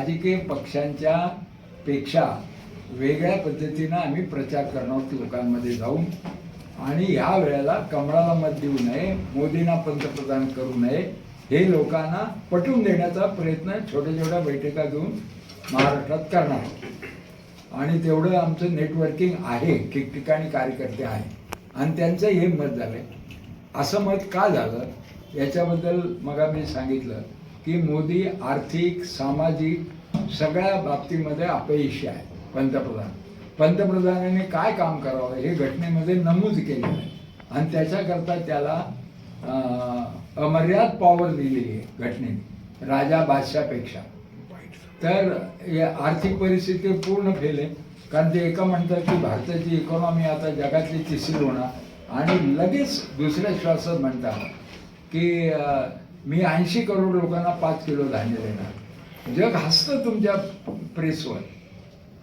राजकीय पक्षांच्या पेक्षा वेगळ्या पद्धतीनं आम्ही प्रचार करणार आहोत लोकांमध्ये जाऊन. आणि ह्या वेळेला कमळाला मत देऊ नये मोदींना पंतप्रधान करू नये हे लोकांना पटवून देण्याचा प्रयत्न छोट्या छोट्या बैठका घेऊन महाराष्ट्रात करणार आहोत. आणि तेवढं आमचं नेटवर्किंग आहे ठिकठिकाणी कार्यकर्ते आहे आणि त्यांचं हे मत झालंय. असं मत का झालं? याच्याबद्दल मग मी सांगितलं. की मोदी आर्थिक सामाजिक सगळ्या बाबतीमध्ये अपयशी आहे पंतप्रधान. पंतप्रधानांनी काय काम करावं हे घटनेमध्ये नमूद केलेलं आहे. आणि त्याच्याकरता त्याला अं, अमर्याद पॉवर दिलेली आहे घटनेने राजा बादशापेक्षा तर हे आर्थिक परिस्थिती पूर्ण फेल आहे कारण ते एका म्हणतात की भारताची इकॉनॉमी आता जगातली तिसरी होणार. आणि लगेच दुसऱ्या श्वासात म्हणतात की मी ऐंशी करोड लोकांना पाच किलो धान्य देणार. जग हसतं तुमच्या प्रेसवर.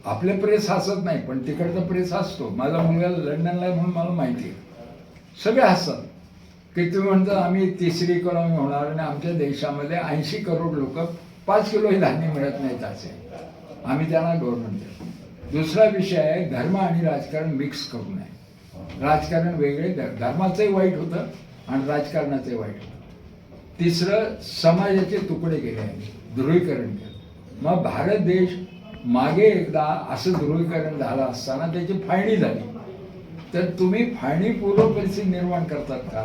आपले प्रेस हसत नाही पण तिकडचा प्रेस हसतो. माझा मुलगा लंडनला आहे म्हणून मला माहिती आहे. सगळे हसतात. की तुम्ही म्हणता आम्ही तिसरी इकॉनॉमी होणार आणि आमच्या देशामध्ये ऐंशी करोड लोक पाच किलोही धान्य मिळत नाहीत असे. आम्ही त्यांना गव्हर्नमेंट देतो. दुसरा विषय आहे धर्म आणि राजकारण मिक्स करू नये. राजकारण वेगळे ध- धर्माचंही वाईट होतं आणि राजकारणाचंही वाईट होतं. तिसरं समाजाचे तुकडे केले आहेत ध्रुवीकरण केलं मग भारत देश मागे एकदा असं ध्रुवीकरण झालं असताना त्याची फाळणी झाली. तर तुम्ही फाळणीपूर्व परिस्थिती निर्माण करतात का?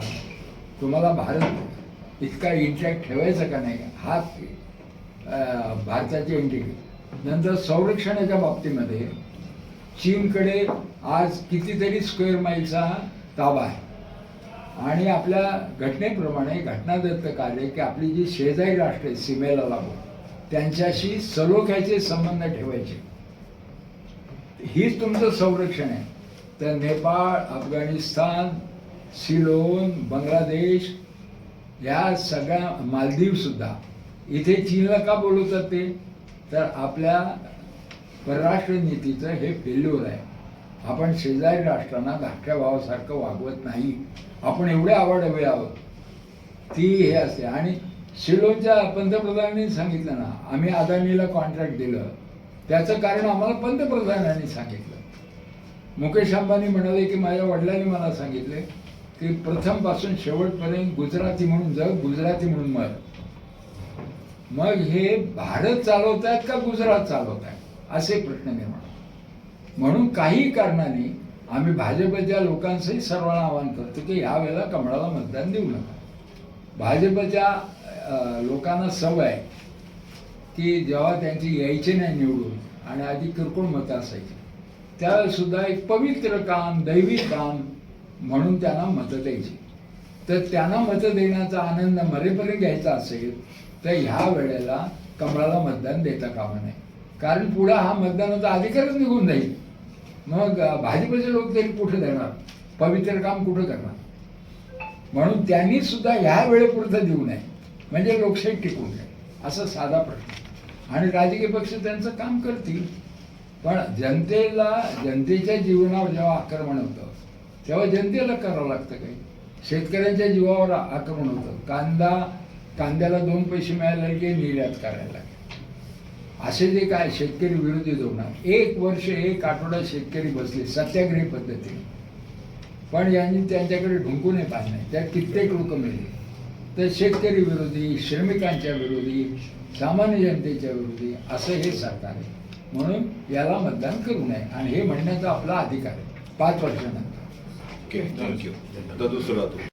तुम्हाला भारत इतका इंटॅक्ट ठेवायचा का नाही? हा भारताचे भारताची इंटिग्रेट नंतर संरक्षणाच्या बाबतीमध्ये चीनकडे आज कितीतरी स्क्वेअर माईलचा ताबा आहे. आणि आपल्या घटनेप्रमाणे घटनादत्त कार्य की आपली जी शेजारी राष्ट्र आहे सीमेला लागून त्यांच्याशी सलोख्याचे संबंध ठेवायचे. हीच तुमचं संरक्षण आहे. तर नेपाळ अफगाणिस्तान सिलोन बांगलादेश या सगळ्या मालदीव सुद्धा इथे चीनला का बोलवतात ते? तर आपल्या परराष्ट्र नीतीचं हे फेल्युअर आहे. आपण शेजारी राष्ट्रांना धाकट्या भावासारखं वागवत नाही. आपण एवढे आवडवे आहोत. ती हे असते. आणि शिलोच्या पंतप्रधानांनी सांगितलं ना आम्ही अदानीला कॉन्ट्रॅक्ट दिलं. त्याचं कारण आम्हाला पंतप्रधानांनी सांगितलं. मुकेश अंबानी म्हणाले की माझ्या वडिलांनी मला सांगितले की प्रथमपासून शेवटपर्यंत गुजराती म्हणून जग गुजराती म्हणून मर. मग हे भारत चालवत आहेत का गुजरात चालवत आहेत असे प्रश्न निर्माण म्हणून काही कारणाने आम्ही भाजपच्या लोकांचंही सर्वांना आवाहन करतो की यावेळेला कमळाला मतदान देऊ नका. भाजपच्या लोकांना सवय आहे की जेव्हा त्यांची यायची नाही निवडून आणि आधी किरकोळ मतं असायची त्यावेळेस सुद्धा एक पवित्र काम दैवी काम म्हणून त्यांना मतं द्यायची. तर त्यांना मतं देण्याचा आनंद मरेपर्यंत घ्यायचा असेल तर ह्या वेळेला कमळाला मतदान देता कामा नये. कारण पुढं हा मतदानाचा अधिकारच निघून जाईल. मग भाजपचे लोक तरी कुठं देणार पवित्र काम कुठं करणार? म्हणून त्यांनी सुद्धा ह्या वेळेपुरतं देऊ नये. म्हणजे लोकशाही टिकून नये. असा साधा प्रश्न. आणि राजकीय पक्ष त्यांचं काम करतील. पण जनतेला जनतेच्या जीवनावर जेव्हा आक्रमण होतं तेव्हा जनतेला करावं लागतं काही. शेतकऱ्यांच्या जीवावर आक्रमण होतं. कांदा कांद्याला दोन पैसे मिळाले की निर्यात करायला लागले असे जे काय शेतकरी विरोधी धोरण एक वर्ष एक आठवडा शेतकरी बसले सत्याग्रही पद्धतीने. पण यांनी त्यांच्याकडे ढुंकूनही पाहिलं नाही. त्यात कित्येक लोक मिळले तर शेतकरी विरोधी श्रमिकांच्या विरोधी सामान्य जनतेच्या विरोधी असं हे सरकार आहे. म्हणून याला मतदान करू नये. आणि हे म्हणण्याचा आपला अधिकार आहे. पाच वर्षानंतर. ओके थँक्यू आता दुसरा